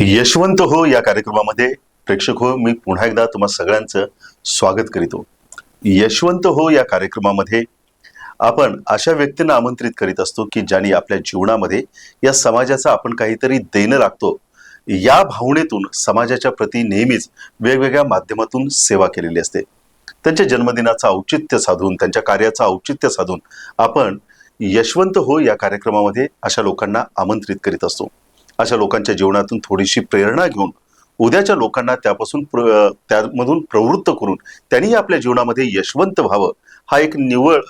यशवंत हो या कार्यक्रमामध्ये प्रेक्षक हो मी पुन्हा एकदा तुम्हा सगळ्यांचं स्वागत करीतो. यशवंत हो या कार्यक्रमामध्ये आपण अशा व्यक्तींना आमंत्रित करीत असतो की ज्यांनी आपल्या जीवनामध्ये या समाजाचा आपण काहीतरी देणं लागतो. या भावनेतून समाजाच्या प्रती नेहमीच वेगवेगळ्या माध्यमातून सेवा केलेली असते. त्यांच्या जन्मदिनाचं औचित्य साधून त्यांच्या कार्याचं औचित्य साधून आपण यशवंत हो या कार्यक्रमामध्ये अशा लोकांना आमंत्रित करीत असतो. अशा लोकांच्या जीवनातून थोडीशी प्रेरणा घेऊन उद्याच्या लोकांना त्यापासून प्र त्यामधून प्रवृत्त करून त्यांनी आपल्या जीवनामध्ये यशवंत व्हावं हा एक निवळ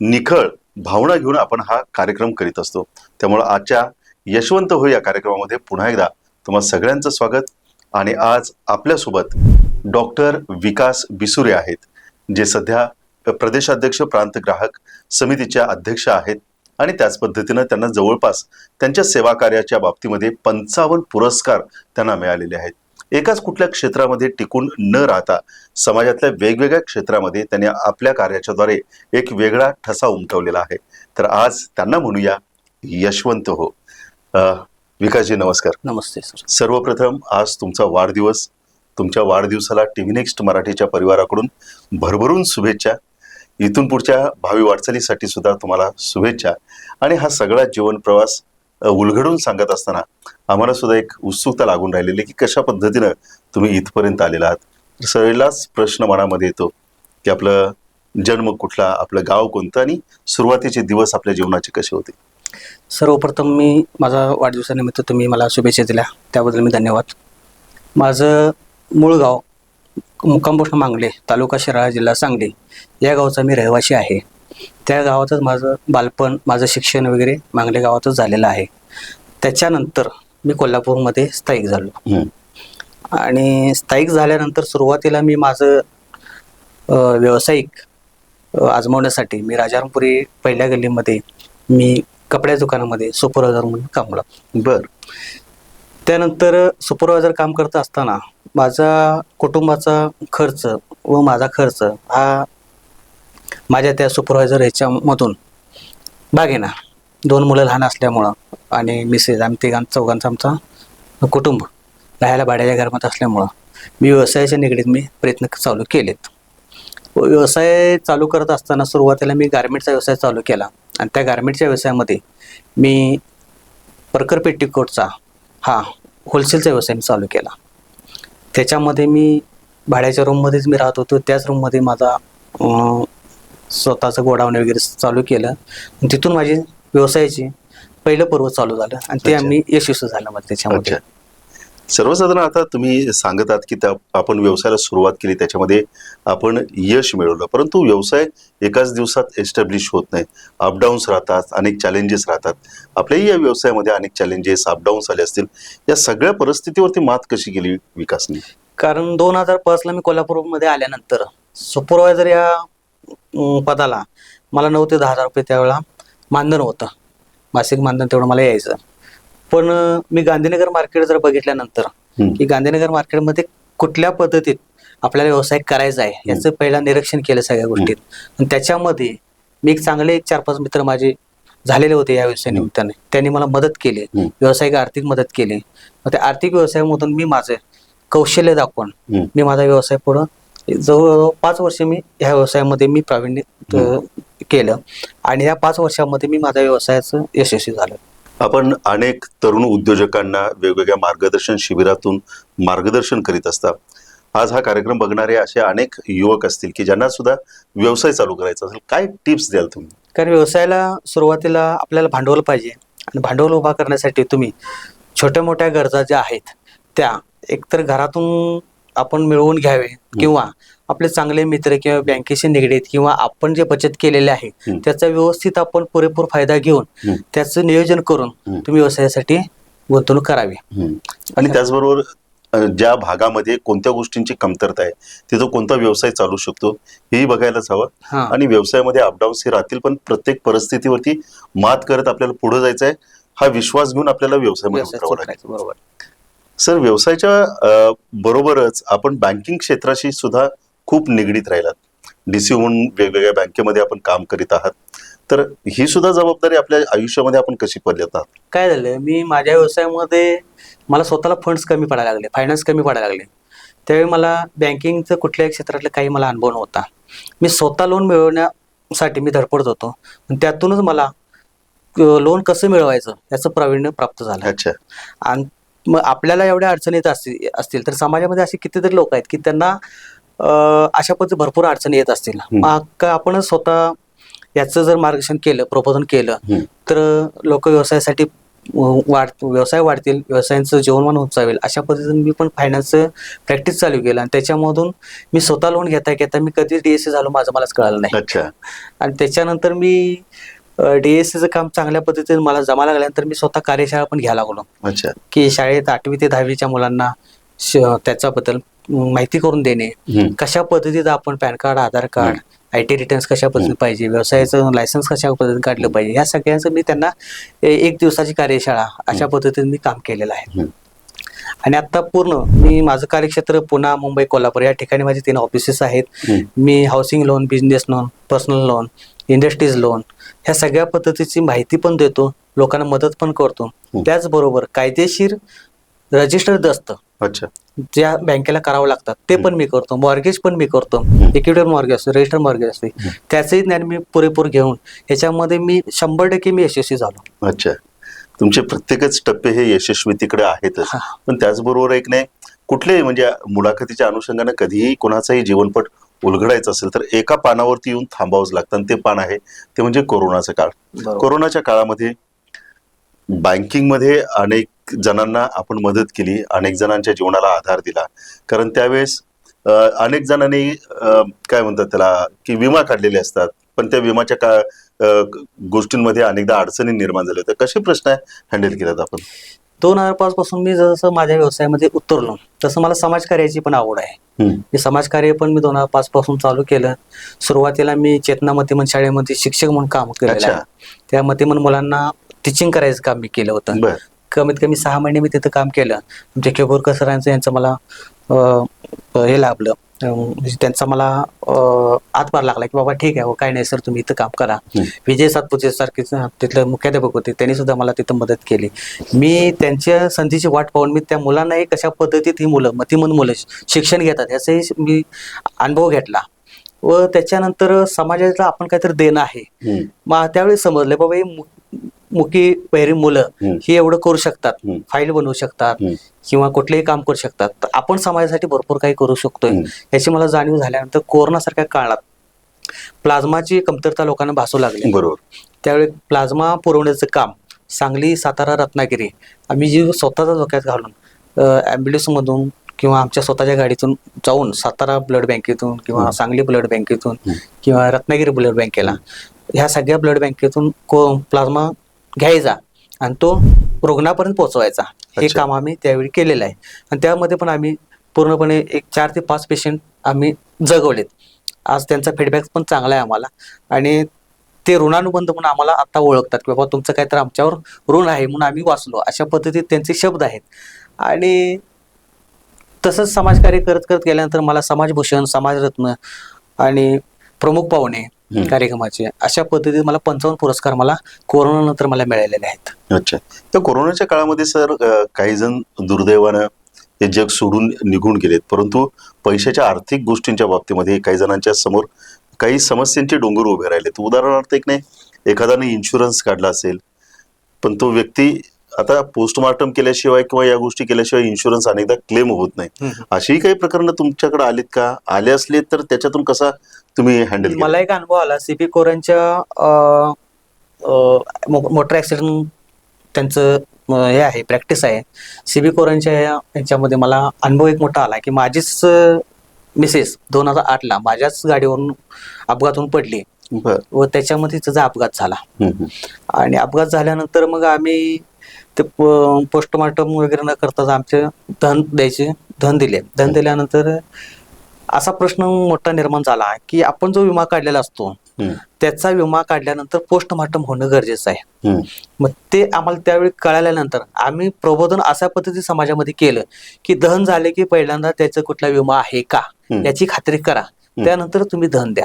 निखळ भावना घेऊन आपण हा कार्यक्रम करीत असतो. त्यामुळं आजच्या यशवंत हो या कार्यक्रमामध्ये पुन्हा एकदा तुम्हा सगळ्यांचं स्वागत. आणि आज आपल्यासोबत डॉक्टर विकास बिसुरे आहेत जे सध्या प्रदेशाध्यक्ष प्रांत ग्राहक समितीच्या अध्यक्ष आहेत. आणि त्याच पद्धतीनं त्यांना जवळपास त्यांच्या सेवा कार्याच्या बाबतीमध्ये पंचावन्न पुरस्कार त्यांना मिळालेले आहेत. एकाच कुठल्या क्षेत्रामध्ये टिकून न राहता समाजातल्या वेगवेगळ्या क्षेत्रामध्ये त्यांनी आपल्या कार्याच्याद्वारे एक वेगळा ठसा उमटवलेला आहे. तर आज त्यांना म्हणूया यशवंत हो. विकासजी नमस्कार. नमस्ते सर. सर्वप्रथम आज तुमचा वाढदिवस तुमच्या वाढदिवसाला टी व्ही नेक्स्ट मराठीच्या परिवाराकडून भरभरून शुभेच्छा. इथून पुढच्या भावी वाटचालीसाठी सुद्धा तुम्हाला शुभेच्छा. आणि हा सगळा जीवन प्रवास उलगडून सांगत असताना आम्हाला सुद्धा एक उत्सुकता लागून राहिलेली की कशा पद्धतीनं तुम्ही इथपर्यंत आलेला आहात. तर प्रश्न मनामध्ये येतो की आपलं जन्म कुठला आपलं गाव कोणतं आणि सुरुवातीचे दिवस आपल्या जीवनाचे कसे होते? सर्वप्रथम मी माझा वाढदिवसानिमित्त तुम्ही मला शुभेच्छा दिल्या. त्याबद्दल मी धन्यवाद. माझं मूळ गाव मुक्कामपोस्ट मांगले तालुका शिराळा जिल्हा सांगली. या गावचा मी रहिवासी आहे. त्या गावातच माझं बालपण माझं शिक्षण वगैरे मांगले गावातच झालेलं आहे. त्याच्यानंतर मी कोल्हापूरमध्ये स्थायिक झालो. आणि स्थायिक झाल्यानंतर सुरुवातीला मी माझं व्यावसायिक आजमावण्यासाठी मी राजारामपुरी पहिल्या गल्लीमध्ये मी कपड्या दुकानामध्ये सुपरवायझर म्हणून कामला बर. त्यानंतर सुपरवायझर काम करत असताना माझा कुटुंबाचा खर्च व माझा खर्च हा माझ्या त्या सुपरवायझर ह्याच्यामधून बागेना दोन मुलं लहान असल्यामुळं आणि मिसेस आम्ही तिघां चौघांचं आमचा कुटुंब राहायला भाड्याच्या घरामध्ये असल्यामुळं मी व्यवसायाच्या निगडीत मी प्रयत्न चालू केलेत. व व्यवसाय चालू करत असताना सुरुवातीला मी गारमेंटचा व्यवसाय चालू केला आणि त्या गारमेंटच्या व्यवसायामध्ये मी परकर पेटीकोटचा हा होलसेलचा व्यवसाय मी चालू केला. त्याच्यामध्ये मी भाड्याच्या रूममध्येच मी राहत होतो. त्याच रूममध्ये माझा स्वतःचं गोडाऊन वगैरे चालू केलं. तिथून माझी व्यवसायाची पहिलं पर्व चालू झालं. आणि ते. आम्ही यशस्वी झालं मग त्याच्यामध्ये. सर्वसाधारण आता तुम्ही सांगत आहात की त्या आपण व्यवसायाला सुरुवात केली त्याच्यामध्ये आपण यश मिळवलं. परंतु व्यवसाय एकाच दिवसात एस्टॅब्लिश होत नाही. अपडाऊन्स राहतात अनेक चॅलेंजेस राहतात. आपल्याही या व्यवसायामध्ये अनेक चॅलेंजेस अपडाऊन्स आले असतील. या सगळ्या परिस्थितीवरती मात कशी केली विकासने? कारण दोन हजार पाचला मी कोल्हापूरमध्ये आल्यानंतर सुपरवायझर या पदाला मला नऊ ते दहा हजार रुपये त्यावेळेला मानधन होतं. मासिक मानधन तेवढं मला यायचं. पण मी गांधीनगर मार्केट जर बघितल्यानंतर. की गांधीनगर मार्केटमध्ये कुठल्या पद्धतीत आपल्याला व्यवसाय करायचा आहे याचं पहिला निरीक्षण केलं सगळ्या गोष्टीत. आणि त्याच्यामध्ये मी एक चांगले एक चार पाच मित्र माझे झालेले होते या व्यवसाय निमित्ताने. त्यांनी मला मदत केली. व्यावसायिक आर्थिक मदत केली. मग त्या आर्थिक व्यवसायामधून मी माझे कौशल्य दाखवून. मी माझा व्यवसाय पुढं जवळ पाच वर्ष मी ह्या व्यवसायामध्ये मी प्रावीण्य केलं. आणि या पाच वर्षामध्ये मी माझ्या व्यवसायाचं यशस्वी झालं. आपण अनेक तरुण उद्योजकांना वेगवेगळ्या मार्गदर्शन शिबिरातून मार्गदर्शन करीत असता आज हा कार्यक्रम बघणारे असे अनेक युवक असतील की ज्यांना सुद्धा व्यवसाय चालू करायचा असेल काय टिप्स द्याल तुम्ही? कारण व्यवसायाला सुरुवातीला आपल्याला भांडवल पाहिजे आणि भांडवल उभा करण्यासाठी तुम्ही छोट्या मोठ्या गरजा ज्या आहेत त्या एकतर घरातून आपण मिळवून घ्यावे किंवा आपले चांगले मित्र किंवा बँकेशी निगडीत किंवा आपण जे बचत केलेले आहे. त्याचा व्यवस्थित आपण पुरेपूर फायदा घेऊन. त्याचं नियोजन करून. तुम्ही व्यवसायासाठी गुंतवणूक करावी. आणि त्याचबरोबर ज्या भागामध्ये कोणत्या गोष्टींची कमतरता आहे तिथं कोणता व्यवसाय चालू शकतो हेही बघायलाच हवं. हा. आणि व्यवसायामध्ये अपडाऊन्स हे राहतील पण प्रत्येक परिस्थितीवरती मात करत आपल्याला पुढे जायचं आहे हा विश्वास घेऊन आपल्याला व्यवसायामध्ये बरोबर. सर व्यवसायाच्या बरोबरच आपण बँकिंग क्षेत्राशी सुद्धा खूप निगडीत राहिलात. डीसी म्हणून वेगवेगळ्या बँकेमध्ये आपण काम करीत आहात. तर ही सुद्धा जबाबदारी आपल्या आयुष्यामध्ये आपण कशी पडतात काय झालं मी माझ्या व्यवसायामध्ये मला स्वतःला फंड्स कमी पडायला लागले फायनान्स कमी पडायला लागले. त्यावेळी मला बँकिंगचं कुठल्याही क्षेत्रातलं काही मला अनुभव नव्हता. मी स्वतः लोन मिळवण्यासाठी मी धडपडत होतो. त्यातूनच मला लोन कसं मिळवायचं याचं प्रावीण्य प्राप्त झालं. अच्छा. आणि मग आपल्याला एवढ्या अडचणी येत असतील असतील. तर समाजामध्ये असे कितीतरी लोक आहेत की त्यांना अशा पद्धती भरपूर अडचणी येत असतील. मग का आपणच स्वतः याचं जर मार्गदर्शन केलं प्रबोधन केलं. तर लोक व्यवसायासाठी वाढ व्यवसाय वाढतील व्यवसायांचं जीवनमान होत जाईल अशा पद्धतीने मी पण फायनान्सचं प्रॅक्टिस चालू केलं. आणि त्याच्यामधून मी स्वतः लोन घेता घेता मी कधीच डीएससी झालो माझं मलाच कळालं नाही. अच्छा. आणि त्याच्यानंतर मी डीएससीचं काम चांगल्या पद्धतीने मला जमा लागल्यानंतर मी स्वतः कार्यशाळा पण घ्यायला लागलो. अच्छा. की शाळेत आठवी ते दहावीच्या मुलांना त्याच्याबद्दल माहिती करून देणे. कशा पद्धतीत आपण PAN card Aadhaar card I T returns कशा पद्धतीने पाहिजे व्यवसायाचं लायसन्स कशा पद्धतीने काढलं पाहिजे ह्या सगळ्यांचं मी त्यांना एक दिवसाची कार्यशाळा अशा पद्धतीने मी काम केलेलं आहे. आणि आता पूर्ण मी माझं कार्यक्षेत्र पुणा मुंबई कोल्हापूर या ठिकाणी माझे तीन ऑफिसेस आहेत. मी housing loan business loan personal loan industries loan ह्या सगळ्या पद्धतीची माहिती पण देतो लोकांना मदत पण करतो. हम्म. त्याचबरोबर कायदेशीर रजिस्टर दस्त अच्छा. ज्या बँकेला करावं लागतात ते पण मी करतो मॉर्गेज पण मी करतो इक्विटी मॉर्गेज असते रजिस्टर मॉर्गेज असते त्याचंही ज्ञान मी पुरेपूर घेऊन ह्याच्यामध्ये मी शंभर टक्के मी यशस्वी झालो. अच्छा. तुमचे प्रत्येकच टप्पे हे यशस्वी तिकडे आहेतच. हा. पण त्याचबरोबर एक नाही कुठलेही म्हणजे मुलाखतीच्या अनुषंगाने कधीही कोणाचाही जीवनपट उलगडायचं असेल तर एका पानावरती येऊन थांबावंच लागतं आणि ते पान आहे ते म्हणजे कोरोनाचा काळ. कोरोनाच्या काळामध्ये बँकिंगमध्ये अनेक जणांना आपण मदत केली अनेक जणांच्या जीवनाला आधार दिला. कारण त्यावेळेस अनेक जणांनी काय म्हणतात त्याला की विमा काढलेले असतात. पण त्या विमाच्या का गोष्टींमध्ये अनेकदा अडचणी निर्माण झाल्या. तर कसे प्रश्न हँडल केलेत आपण? दोन हजार पाच पासून मी जसं माझ्या व्यवसायामध्ये उतरलो तसं मला समाजकार्याची पण आवड आहे. मी समाजकार्य पण मी दोन हजार पाच पासून चालू केलं. सुरुवातीला मी चेतना मतिमन शाळेमध्ये शिक्षक म्हणून काम केलेलं अच्छा. आहे त्या मतिमन मुलांना टीचिंग करायचं काम मी केलं होतं. कमीत कमी सहा महिने मी तिथं काम केलं. आमच्या केबोरकर सरांचं यांचं मला हे लाभलं. म्हणजे त्यांचा मला अं, हातभार लागला की बाबा ठीक आहे हो काय नाही सर तुम्ही इथं काम करा. विजय सातपुते सारखे तिथलं मुख्याध्यापक होते त्यांनी सुद्धा मला तिथं मदत केली मी त्यांच्या संधीची वाट पाहून मी त्या मुलांनाही कशा पद्धतीत ही मुलं मतिमंद मुलं शिक्षण घेतात याचाही मी अनुभव घेतला व त्याच्यानंतर समाजाला आपण काहीतरी देणं आहे. मग त्यावेळी समजलं बाबा मु- मुकी पहिरी मुलं. ही एवढं करू शकतात. फाईल बनवू शकतात. किंवा कुठलेही काम करू शकतात तर आपण समाजासाठी भरपूर काही करू शकतोय. याची मला जाणीव झाल्यानंतर कोरोनासारख्या काळात प्लाझ्माची कमतरता लोकांना भासू लागली बरोबर त्यावेळी प्लाझ्मा पुरवण्याचं काम सांगली सातारा रत्नागिरी आम्ही जी स्वतःचा धोक्यात घालून ॲम्ब्युलन्समधून किंवा आमच्या स्वतःच्या गाडीतून जाऊन सातारा ब्लड बँकेतून किंवा. सांगली ब्लड बँकेतून. किंवा रत्नागिरी ब्लड बँकेला ह्या सगळ्या ब्लड बँकेतून को प्लाझ्मा घ्यायचा आणि तो रुग्णापर्यंत पोहोचवायचा. हे. काम आम्ही त्यावेळी केलेलं आहे. आणि त्यामध्ये पण आम्ही पूर्णपणे एक चार ते पाच पेशंट आम्ही जगवलेत. आज त्यांचा फीडबॅक पण चांगला आहे आम्हाला. आणि ते ऋणानुबंध म्हणून आम्हाला आता ओळखतात की बाबा तुमचं काय तर आमच्यावर ऋण आहे म्हणून आम्ही वाचलो. अशा पद्धतीत त्यांचे शब्द आहेत. आणि तसंच समाजकार्य करत करत गेल्यानंतर मला समाजभूषण समाजरत्न आणि प्रमुख पाहुणे. कार्यक्रमाचे. अशा पद्धतीत मला पंचावन्न पुरस्कार मला कोरोनानंतर मला मिळालेले आहेत. अच्छा. तर कोरोनाच्या काळामध्ये सर काही जण दुर्दैवानं हे जग सोडून निघून गेलेत. परंतु पैशाच्या आर्थिक गोष्टींच्या बाबतीमध्ये काही जणांच्या समोर काही समस्यांचे डोंगर उभे राहिलेत. उदाहरणार्थ एक नाही एखाद्याने इन्शुरन्स काढला असेल पण तो व्यक्ती आता पोस्टमार्टम केल्याशिवाय किंवा या गोष्टी केल्याशिवाय इन्शुरन्स अनेकदा क्लेम होत नाही. अशीही काही प्रकरणं तुमच्याकडे आलीत का? आले असले तर त्याच्यातून कसा तुम्ही हँडल मला एक अनुभव आला. सीपी कोरांच्या मोटर ऍक्सिडेंट त्यांचं हे आहे प्रॅक्टिस आहे. सीबी कोरांच्या याच्यामध्ये मला अनुभव एक मोठा आला की माझीच मिसेस दोन हजार आठला माझ्याच गाडीवरून अपघातून पडली. व त्याच्यामध्ये तिचा अपघात झाला. आणि अपघात झाल्यानंतर मग आम्ही ते पोस्टमार्टम वगैरे न करताच आमचे धन द्यायचे धन दिले धन दिल्यानंतर असा प्रश्न मोठा निर्माण झाला की आपण जो विमा काढलेला असतो त्याचा विमा काढल्यानंतर पोस्टमार्टम होणं गरजेचं आहे. मग ते आम्हाला त्यावेळी कळाल्यानंतर आम्ही प्रबोधन अशा पद्धती समाजामध्ये केलं की दहन झाले की पहिल्यांदा त्याचा कुठला विमा आहे का. याची खात्री करा त्यानंतर तुम्ही धन द्या.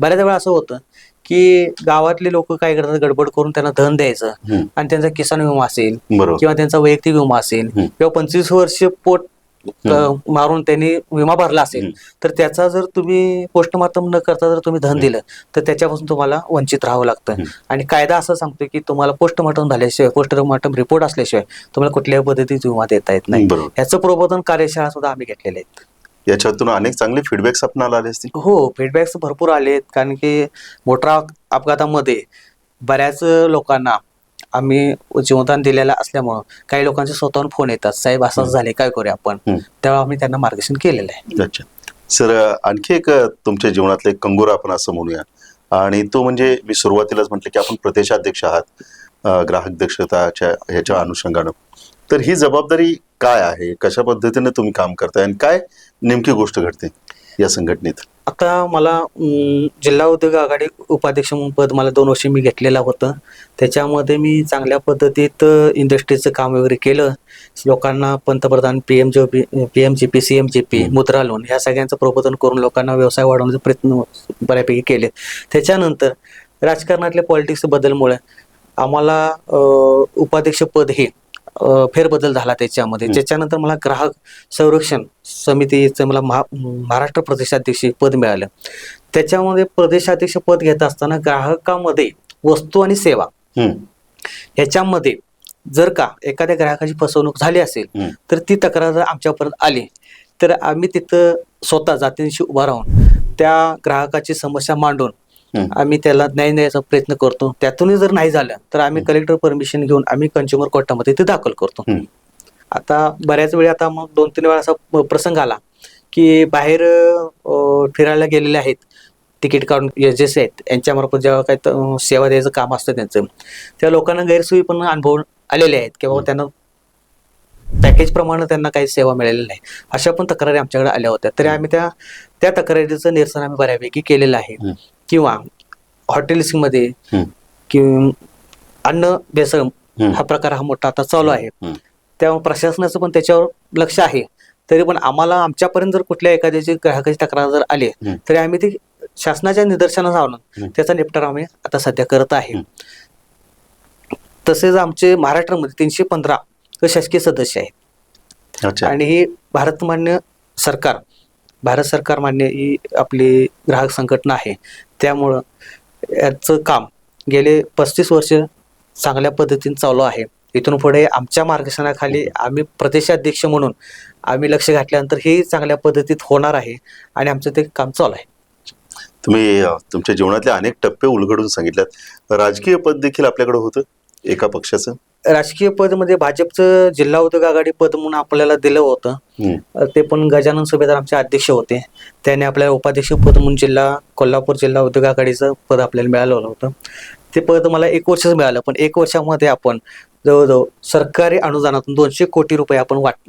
बऱ्याच वेळा असं होतं की गावातले लोक काय करतात गडबड करून त्यांना धन द्यायचं हम्म. आणि त्यांचा किसान विमा असेल बरोबर किंवा त्यांचा वैयक्तिक विमा असेल हम्म. किंवा पंचवीस वर्ष पोट अ, मारून त्यांनी विमा भरला असेल. तर त्याचा जर तुम्ही पोस्टमार्टम न करता जर तुम्ही धन दिलं तर त्याच्यापासून तुम्हाला वंचित राहावं लागतं. आणि कायदा असं सांगतो की तुम्हाला पोस्टमार्टम झाल्याशिवाय पोस्टमार्टम रिपोर्ट असल्याशिवाय तुम्हाला कुठल्याही पद्धतीत विमा देता येत नाही बरोबर याचं प्रबोधन कार्यशाळा सुद्धा आम्ही घेतलेले आहेत याच्यातून अनेक चांगले फीडबॅक्स आपणाला आले असतील. हो फीडबॅक्स भरपूर आले कारण की मोठ्या अपघातामध्ये बऱ्याच लोकांना आम्ही जीवदान दिलेलं असल्यामुळं काही लोकांचे स्वतःहून फोन येतात. साहेब असंच झाले काय करूया आपण. तेव्हा आम्ही त्यांना मार्गदर्शन केलेलं आहे. अच्छा. सर आणखी एक तुमच्या जीवनातलं एक कंगोर आपण असं म्हणूया. आणि तो म्हणजे मी सुरुवातीलाच म्हटलं की आपण प्रदेशाध्यक्ष आहात ग्राहक दक्षताच्या ह्याच्या अनुषंगानं. तर ही जबाबदारी काय आहे? कशा पद्धतीने तुम्ही काम करताय? आणि काय नेमकी गोष्ट घडते या संघटनेत. आता मला जिल्हा उद्योग आघाडी उपाध्यक्ष म्हणून पद मला दोन वर्षी मी घेतलेलं होतं. त्याच्यामध्ये मी चांगल्या पद्धतीत इंडस्ट्रीचं काम वगैरे केलं. लोकांना पंतप्रधान P M G P P M G P C M G P Mudra loan ह्या सगळ्यांचं प्रबोधन करून लोकांना व्यवसाय वाढवण्याचे प्रयत्न बऱ्यापैकी केले. त्याच्यानंतर राजकारणातल्या पॉलिटिक्स बदलमुळे आम्हाला अं, उपाध्यक्ष पद हे फेरबदल झाला त्याच्यामध्ये. त्याच्यानंतर मला ग्राहक संरक्षण समितीचं मला महा महाराष्ट्र प्रदेशाध्यक्ष पद मिळालं त्याच्यामध्ये प्रदेशाध्यक्ष पद घेत असताना ग्राहकामध्ये वस्तू आणि सेवा ह्याच्यामध्ये जर का एखाद्या ग्राहकाची फसवणूक झाली असेल तर ती तक्रार जर आमच्यापर्यंत आली तर आम्ही तिथं स्वतः जातींशी उभा राहून त्या ग्राहकाची समस्या मांडून. आम्ही त्याला न्याय देण्याचा प्रयत्न करतो. त्यातूनही जर नाही झालं तर आम्ही कलेक्टर परमिशन घेऊन आम्ही कंझ्युमर कोर्टामध्ये ते दाखल करतो. आता बऱ्याच वेळी आता मग दोन तीन वेळा असा प्रसंग आला की बाहेर फिरायला गेलेले आहेत. तिकीट काढून एजन्सी आहेत यांच्यामार्फत जेव्हा काही सेवा द्यायचं काम असतं त्यांचं त्या लोकांना गैरसोयी पण अनुभव आलेले आहेत की बाबा त्यांना पॅकेज प्रमाणे त्यांना काही सेवा मिळालेली नाही. अशा पण तक्रारी आमच्याकडे आल्या होत्या. तरी आम्ही त्या त्या तक्रारीचं निरसन आम्ही बऱ्यापैकी केलेलं आहे. किंवा हॉटेल्समध्ये किंवा अन्न हम्म. हा प्रकार हा मोठा आता चालू आहे. त्यामुळे प्रशासनाचं पण त्याच्यावर लक्ष आहे तरी पण आम्हाला आमच्यापर्यंत जर कुठल्या एखाद्याची ग्राहकाची तक्रार जर आली. तरी आम्ही ती शासनाच्या निदर्शनास आणून. त्याचा निपटारा आम्ही आता सध्या करत आहे. तसेच आमचे महाराष्ट्रामध्ये तीनशे पंधरा शासकीय सदस्य आहेत आणि ही भारत मान्य सरकार भारत सरकार मान्य ही आपली ग्राहक संघटना आहे. त्यामुळं याचं काम गेले पस्तीस वर्ष चांगल्या पद्धतीने चालू आहे. इथून पुढे आमच्या मार्गदर्शनाखाली आम्ही प्रदेशाध्यक्ष म्हणून आम्ही लक्ष घातल्यानंतर हे चांगल्या पद्धतीत होणार आहे आणि आमचं ते काम चालू आहे. तुम्ही तुमच्या जीवनातले अनेक टप्पे उलगडून सांगितल्यात. राजकीय पद देखील आपल्याकडे होतं एका पक्षाचं. राजकीय पद म्हणजे भाजपचं जिल्हा उद्योग आघाडी पद म्हणून आपल्याला दिलं होतं. ते पण गजानन सुभेदार आमचे अध्यक्ष होते. त्याने आपल्याला उपाध्यक्ष पद म्हणून जिल्हा कोल्हापूर जिल्हा उद्योग आघाडीचं पद आपल्याला मिळालं होतं. ते पद मला एक वर्षच मिळालं पण एक वर्षामध्ये आपण जवळजवळ सरकारी अनुदानातून दोनशे कोटी रुपये आपण वाट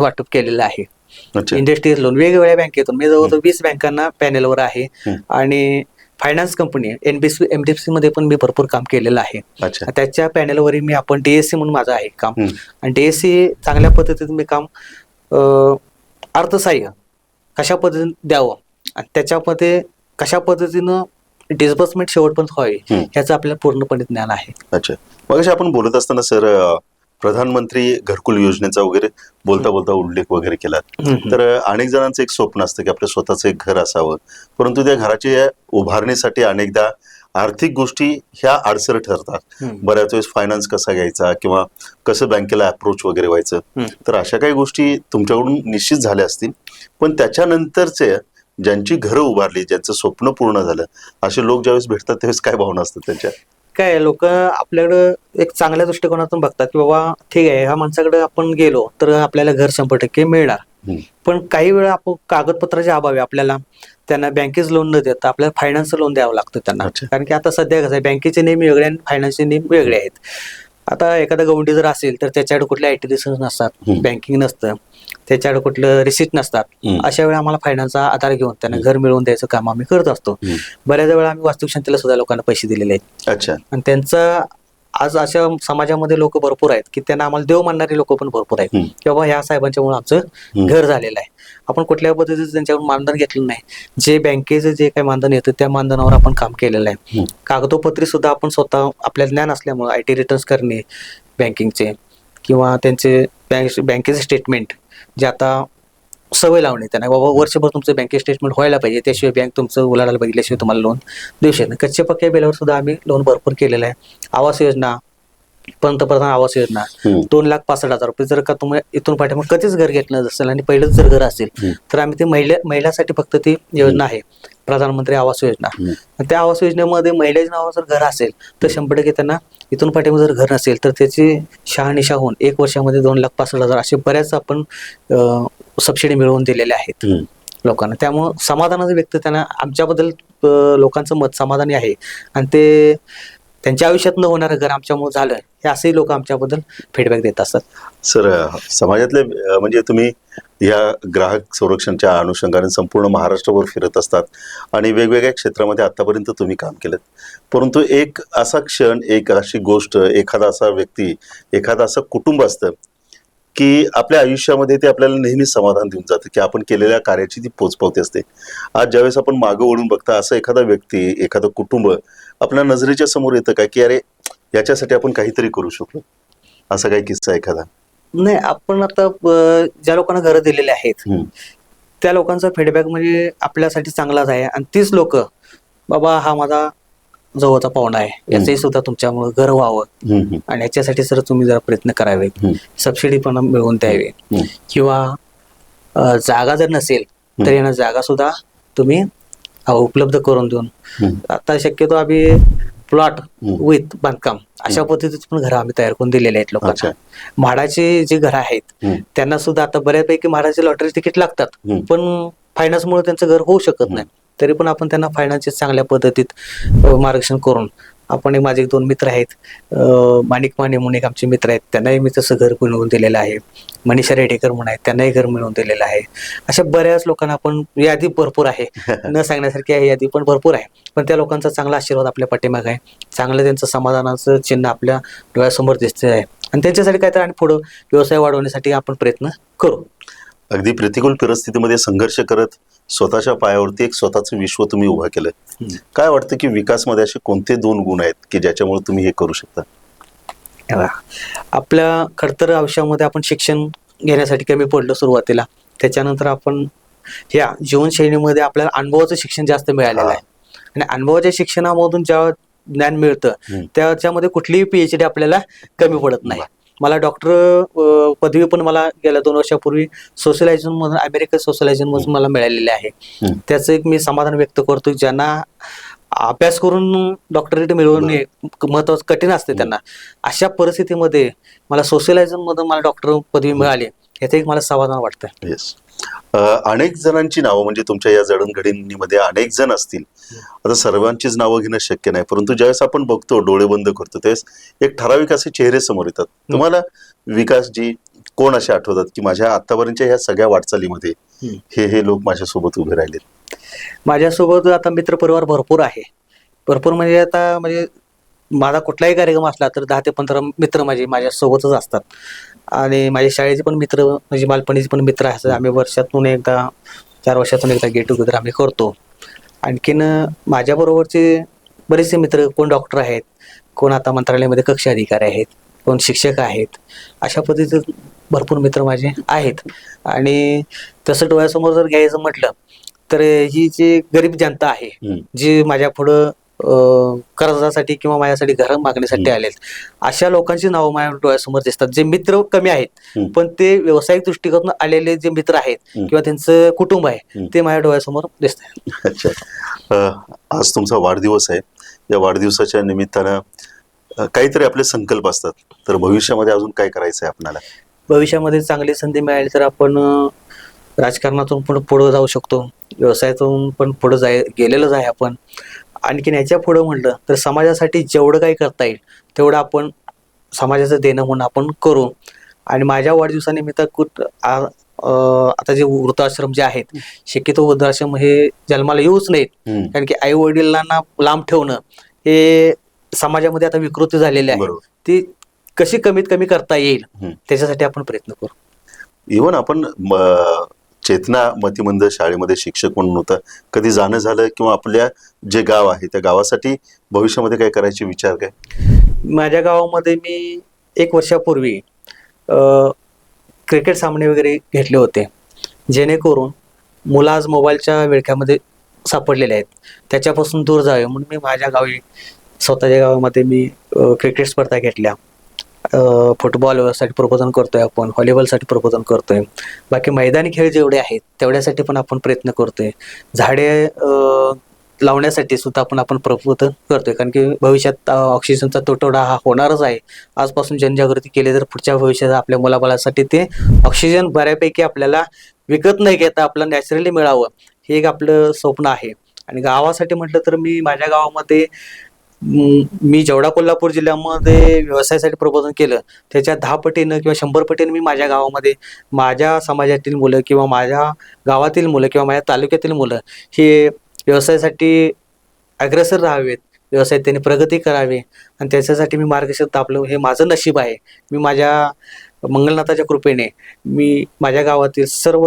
वाटप केलेलं आहे. इंडस्ट्रीज लोन वेगवेगळ्या बँकेतून. मी जवळजवळ वीस बँकांना पॅनेलवर आहे. आणि फायनान्स कंपनी एनबीसी एमडीएफसी मध्ये पण मी भरपूर काम केलेलं आहे. अच्छा. त्याच्या पॅनेलवर मी आपण डीएससी म्हणून माझं आहे काम. आणि डीएससी चांगल्या पद्धतीने मी काम अर्थसहाय्य कशा पद्धतीने द्यावं आणि त्याच्यामध्ये कशा पद्धतीनं डिस्बर्समेंट शेवटपर्यंत व्हावी. ह्याचं आपल्याला पूर्णपणे ज्ञान आहे. अच्छा. मग आपण बोलत असताना सर प्रधानमंत्री घरकुल योजनेचा वगैरे बोलता बोलता उल्लेख वगैरे केला तर अनेक जणांचं एक स्वप्न असतं की आपलं स्वतःचं एक घर असावं. परंतु त्या घराच्या उभारणीसाठी अनेकदा आर्थिक गोष्टी ह्या अडसर ठरतात. बऱ्याच वेळेस फायनान्स कसा घ्यायचा किंवा कसं बँकेला अप्रोच वगैरे व्हायचं. तर अशा काही गोष्टी तुमच्याकडून निश्चित झाल्या असतील. पण त्याच्यानंतरचे ज्यांची घरं उभारली ज्यांचं स्वप्न पूर्ण झालं असे लोक ज्यावेळेस भेटतात त्यावेळेस काय भावना असतात त्यांच्या? काय लोक आपल्याकडं एक चांगल्या दृष्टिकोनातून बघतात की बाबा ठीक आहे ह्या माणसाकडे आपण गेलो तर आपल्याला घर शंभर टक्के मिळणार. पण काही वेळा आपण कागदपत्राच्या अभावी आपल्याला त्यांना बँकेच लोन न देता आपल्याला फायनान्स लोन द्यावं लागतं त्यांना. कारण की आता सध्या कसं आहे बँकेचे नियम वेगळे आणि फायनान्सचे नियम वेगळे आहेत आता एखादा गवंडी जर असेल तर त्याच्याकडे कुठले आय टी लायसन्स नसतात. बँकिंग नसतं त्याच्याकडे कुठलं रिसिट नसतात. अशा वेळी आम्हाला फायनान्सचा आधार घेऊन त्यांना घर मिळवून द्यायचं काम आम्ही करत असतो. बऱ्याच वेळा आम्ही वास्तुशांतीला सुद्धा लोकांना पैसे दिलेले आहेत. अच्छा. आणि त्यांचा आज अशा समाजामध्ये लोक भरपूर आहेत की त्यांना आम्हाला देव मानणारे लोक पण भरपूर आहेत. की बाबा ह्या साहेबांच्यामुळे आमचं घर झालेलं आहे. आपण कुठल्या पद्धतीचं त्यांच्याकडून मानधन घेतलं नाही. जे बँकेचं जे काही मानधन येतं त्या मानधनावर आपण काम केलेलं आहे. कागदोपत्री सुद्धा आपण स्वतः आपल्या ज्ञान असल्यामुळे आय टी रिटर्न्स करणे बँकिंगचे किंवा त्यांचे बँक बँकेचे स्टेटमेंट जे आता सवय लावणे त्यांना बाबा वर्षभर तुमचं बँकेत स्टेटमेंट व्हायला पाहिजे त्याशिवाय बँक तुमचं उलाढाल बघितल्याशिवाय तुम्हाला लोन देऊ शकत कच्च्या पक्क्या बिलावर सुद्धा आम्ही लोन भरपूर केलेलं आहे आवास योजना पंतप्रधान आवास योजना. दोन लाख पासष्ट हजार रुपये जर का तुम्ही इथून पाठीमागे कधीच घर घेतलं असेल आणि पहिलंच जर घर असेल. तर आम्ही ते महिला महिलासाठी फक्त ती योजना आहे प्रधानमंत्री आवास योजना. त्या आवास योजनेमध्ये महिलेच्या नावावर जर घर असेल तर शंभर टक्के त्यांना इथून पाठीमागे जर घर नसेल तर त्याची शहानिशा होऊन एक वर्षामध्ये दोन लाख पासष्ट हजार असे बऱ्याच आपण सबसिडी मिळवून दिलेले आहेत. लोकांना. त्यामुळं समाधानाचं व्यक्त त्यांना आमच्याबद्दल लोकांचं मत समाधानी आहे. आणि ते त्यांच्या आयुष्यात न होणारं घर आमच्यामुळे झालं हे असेही लोक आमच्याबद्दल फीडबॅक देत असतात. सर समाजातले म्हणजे तुम्ही या ग्राहक संरक्षणच्या अनुषंगाने संपूर्ण महाराष्ट्रभर फिरत असतात आणि वेगवेगळ्या क्षेत्रामध्ये आतापर्यंत तुम्ही काम केलं. परंतु एक असा क्षण एक अशी गोष्ट एखादा असा व्यक्ती एखादा असं कुटुंब असतं की आपल्या आयुष्यामध्ये ते आपल्याला नेहमी समाधान देऊन जातं की आपण केलेल्या कार्याची ती पोचपावती असते. आज ज्यावेळेस आपण मागं ओढून बघता असं एखादा व्यक्ती एखादं कुटुंब आपल्या नजरेच्या समोर येतं का की अरे याच्यासाठी आपण काहीतरी करू शकलो? असा काही किस्सा एखादा? नाही आपण आता ज्या लोकांना घरं दिलेले आहेत. त्या लोकांचा फीडबॅक म्हणजे आपल्यासाठी चांगलाच आहे. आणि तीच लोक बाबा हा माझा जवळचा पाहुणा आहे याचंही सुद्धा तुमच्यामुळे घर व्हावं आणि याच्यासाठी सर तुम्ही जरा प्रयत्न करावे. सबसिडी पण मिळवून द्यावी. किंवा जागा जर नसेल तर यांना जागा सुद्धा तुम्ही उपलब्ध करून देऊन. आता शक्यतो आम्ही प्लॉट. विथ बांधकाम अशा पद्धतीचे पण घरं आम्ही तयार करून दिलेले आहेत. लोकांना म्हाडाचे जे घरं आहेत. त्यांना सुद्धा आता बऱ्यापैकी म्हाडाचे लॉटरी तिकीट लागतात. पण फायनान्समुळे त्यांचं घर होऊ शकत नाही तरी पण आपण त्यांना फायनान्सचे चांगल्या पद्धतीत मार्गदर्शन करून आपण एक माझे एक दोन मित्र आहेत. माणिक माने म्हणून एक आमचे मित्र आहेत. त्यांनाही मी तसं घर मिळवून दिलेलं आहे. मनीषा रेडेकर म्हणून आहेत. त्यांनाही घर मिळवून दिलेलं आहे. अशा बऱ्याच लोकांना आपण यादी भरपूर आहे. न सांगण्यासारखी आहे यादी पण भरपूर आहे. पण त्या लोकांचा चांगला आशीर्वाद आपल्या पाठीमागे आहे. चांगलं त्यांचं समाधानाचं चिन्ह आपल्या डोळ्यासमोर दिसते आहे आणि त्यांच्यासाठी काहीतरी आणि पुढं व्यवसाय वाढवण्यासाठी आपण प्रयत्न करू. अगदी प्रतिकूल परिस्थितीमध्ये संघर्ष करत स्वतःच्या पायावरती एक स्वतःचं विश्व तुम्ही उभं केलं. काय वाटतं की विकासमध्ये असे कोणते दोन गुण आहेत की ज्याच्यामुळे तुम्ही हे करू शकता? आपल्या खडतर आयुष्यामध्ये आपण शिक्षण घेण्यासाठी कमी पडलो सुरुवातीला. त्याच्यानंतर आपण या जीवनशैलीमध्ये आपल्याला अनुभवाचं शिक्षण जास्त मिळालेलं आहे. आणि अनुभवाच्या शिक्षणामधून जेव्हा ज्ञान मिळतं. त्याच्यामध्ये कुठलीही पीएच डी आपल्याला कमी पडत नाही. मला डॉक्टर पदवी पण मला गेल्या दोन वर्षापूर्वी सोशलायझेशन मधून अमेरिकन सोशलायझेशन मधून मला मिळालेली आहे. त्याचं एक मी समाधान व्यक्त करतो ज्यांना अभ्यास करून डॉक्टरेट मिळवणे महत्वाचं कठीण असते त्यांना. अशा परिस्थितीमध्ये मला सोशलायझेशन मधून मला डॉक्टर पदवी मिळाली याचं एक मला समाधान वाटतं येस अनेक जणांची नावं म्हणजे तुमच्या या जडणघडणीमध्ये अनेक जण असतील. आता सर्वांचीच नावं घेणं शक्य नाही परंतु ज्यावेळेस आपण बघतो डोळे बंद करतो त्यावेळेस एक ठराविक असे चेहरे समोर येतात. तुम्हाला विकासजी कोण असे आठवतात की माझ्या आतापर्यंतच्या ह्या सगळ्या वाटचालीमध्ये. हे. हे लोक माझ्यासोबत उभे राहिले माझ्यासोबत आता मित्रपरिवार भरपूर आहे. भरपूर म्हणजे आता म्हणजे माझा कुठलाही कार्यक्रम असला तर दहा ते पंधरा मित्र माझे माझ्यासोबतच असतात. आणि माझ्या शाळेचे पण मित्र म्हणजे बालपणीचे पण मित्र असतात. आम्ही वर्षातून एकदा चार वर्षातून एकदा गेट टुगेदर आम्ही करतो. आणखीन माझ्याबरोबरचे बरेचसे मित्र कोण डॉक्टर आहेत कोण आता मंत्रालयामध्ये कक्ष अधिकारी आहेत कोण शिक्षक आहेत अशा पद्धतीचे भरपूर मित्र माझे आहेत. आणि तसं डोळ्यासमोर जर घ्यायचं म्हटलं तर ही जी गरीब जनता आहे. जी माझ्या पुढं कर्जासाठी किंवा माझ्यासाठी घर मागण्यासाठी. आलेत. अशा लोकांची नावं माझ्या डोळ्यासमोर दिसतात. जे मित्र कमी आहेत. पण ते व्यावसायिक दृष्टिकोनातून आलेले जे मित्र आहेत. किंवा त्यांचं कुटुंब आहे. ते माझ्या डोळ्यासमोर दिसत अच्छा. आज तुमचा वाढदिवस आहे. या वाढदिवसाच्या निमित्तानं काहीतरी आपले संकल्प असतात. तर भविष्यामध्ये अजून काय करायचं आहे आपल्याला? भविष्यामध्ये चांगली संधी मिळाली तर आपण राजकारणातून पण पुढे जाऊ शकतो. व्यवसायातून पण पुढे जाय गेलेलोच आहे आपण. आणखीन याच्या पुढं म्हटलं तर समाजासाठी जेवढं काही करता येईल तेवढं आपण समाजाचं देणं म्हणून आपण करू आणि माझ्या वाढदिवसानिमित्त कुठ आता जे वृद्धाश्रम जे आहेत शक्यतो वृद्धाश्रम हे जन्माला येऊच नाहीत. कारण की आई वडिलांना लांब ठेवणं हे समाजामध्ये आता विकृती झालेली आहे. ती कशी कमीत कमी करता येईल. त्याच्यासाठी आपण प्रयत्न करू. इव्हन आपण चेतना मतिमंद शाळेमध्ये शिक्षक म्हणून होता. कधी जाणं झालं किंवा आपल्या जे गाव आहे त्या गावासाठी भविष्यामध्ये काय करायचे विचार काय? माझ्या गावामध्ये मी एक वर्षापूर्वी क्रिकेट सामने वगैरे घेतले होते. जेणेकरून मुलं आज मोबाईलच्या विळख्यामध्ये सापडलेले आहेत. त्याच्यापासून दूर जावे म्हणून मी माझ्या गावी स्वतःच्या गावामध्ये मी क्रिकेट स्पर्धा घेतल्या. फुटबॉलसाठी प्रबोधन करतोय आपण व्हॉलीबॉलसाठी प्रबोधन करतोय. बाकी मैदानी खेळ जेवढे आहेत तेवढ्यासाठी पण आपण प्रयत्न करतोय. झाडे लावण्यासाठी सुद्धा आपण आपण प्रबोधन करतोय. कारण की भविष्यात ऑक्सिजनचा तुटवडा हा होणारच आहे. आजपासून जनजागृती केली तर पुढच्या भविष्यात आपल्या मुलाबाळासाठी ते ऑक्सिजन बऱ्यापैकी आपल्याला विकत नाही घेता आपलं नॅचरली मिळावं. हे एक आपलं स्वप्न आहे. आणि गावासाठी म्हटलं तर मी माझ्या गावामध्ये मी जेवढा कोल्हापूर जिल्ह्यामध्ये व्यवसायासाठी प्रबोधन केलं त्याच्या दहा पटीनं किंवा शंभर पटीनं मी माझ्या गावामध्ये माझ्या समाजातील मुलं किंवा माझ्या गावातील मुलं किंवा माझ्या तालुक्यातील मुलं हे व्यवसायासाठी अग्रेसर राहावेत. व्यवसायात त्यांनी प्रगती करावी आणि त्याच्यासाठी मी मार्गदर्शन तापलो. हे माझं नशीब आहे. मी माझ्या मंगलनाथाच्या कृपेने मी माझ्या गावातील सर्व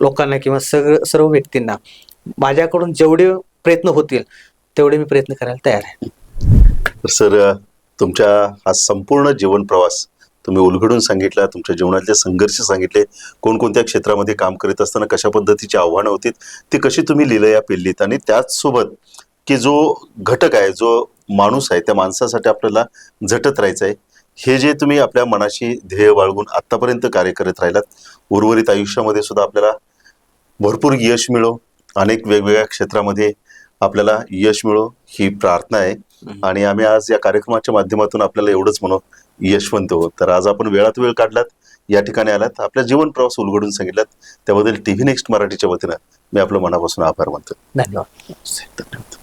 लोकांना किंवा सगळं सर्व व्यक्तींना माझ्याकडून जेवढे प्रयत्न होतील तेवढे मी प्रयत्न करायला तयार आहे. तर सर तुमच्या हा संपूर्ण जीवन प्रवास तुम्ही उलगडून सांगितला तुमच्या जीवनातले संघर्ष सांगितले कोणकोणत्या क्षेत्रामध्ये काम करीत असताना कशा पद्धतीची आव्हानं होती ती कशी तुम्ही लिलया पेललीत? आणि त्याचसोबत की जो घटक आहे जो माणूस आहे त्या माणसासाठी आपल्याला झटत राहायचं आहे हे जे तुम्ही आपल्या मनाशी ध्येय बाळगून आत्तापर्यंत कार्य करत राहिलात उर्वरित आयुष्यामध्ये सुद्धा आपल्याला भरपूर यश मिळो अनेक वेगवेगळ्या क्षेत्रामध्ये आपल्याला यश मिळो ही प्रार्थना आहे. आणि आम्ही आज या कार्यक्रमाच्या माध्यमातून आपल्याला एवढंच म्हणू यशवंत हो तर आज आपण वेळात वेळ काढलात या ठिकाणी आलात आपल्या जीवन प्रवास उलगडून सांगितलात. त्याबद्दल टीव्ही नेक्स्ट मराठीच्या वतीनं मी आपलं मनापासून आभार मानतो. धन्यवाद. धन्यवाद.